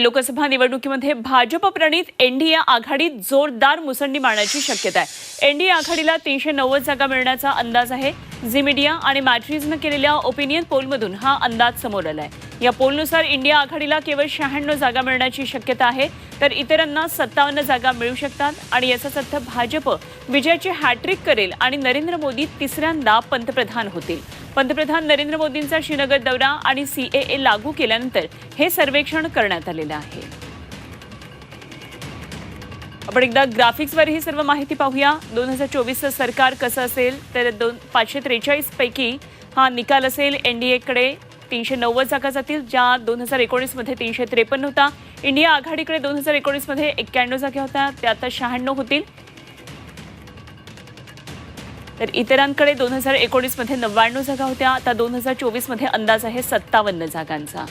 लोकसभा निवडणुकीमध्ये भाजप प्रणित एनडीए आघाडीत जोरदार मुसंडी मारण्याची शक्यता आहे. एनडीए आघाडीला तीनशे नव्वद जागा मिळण्याचा अंदाज आहे. झी मीडिया आणि मॅट्रीजनं केलेल्या ओपिनियन पोलमधून हा अंदाज समोर आलाय. या पोलनुसार इंडिया आघाडीला केवळ शहाण्णव जागा मिळण्याची शक्यता आहे. तर इतरांना सत्तावन्न जागा मिळू शकतात आणि याचाच अर्थ भाजप विजयाची हॅट्रिक करेल आणि नरेंद्र मोदी तिसऱ्यांदा पंतप्रधान होतील. पंतप्रधान नरेंद्र मोदींचा श्रीनगर दौरा आणि सीएए लागू केल्यानंतर हे सर्वेक्षण करण्यात आलेलं आहे. आपण एकदा ग्राफिक्सवर ही सर्व माहिती पाहूया. दोन हजार चोवीसचं सरकार कसं असेल तर दोन पाचशे त्रेचाळीस पैकी हा निकाल असेल एनडीएकडे तीनशे नव्वद जागा जातील ज्या दोन हजार एकोणीसमध्ये तीनशे त्रेपन्न होता. इंडिया आघाडीकडे दोन हजार एकोणीसमध्ये एक्क्याण्णव जागा होत्या त्या आता शहाण्णव होतील. तर इतरांकडे दोन हजार एकोणीसमध्ये नव्याण्णव जागा होत्या. आता दोन हजार चोवीसमध्ये अंदाज आहे सत्तावन्न जागांचा.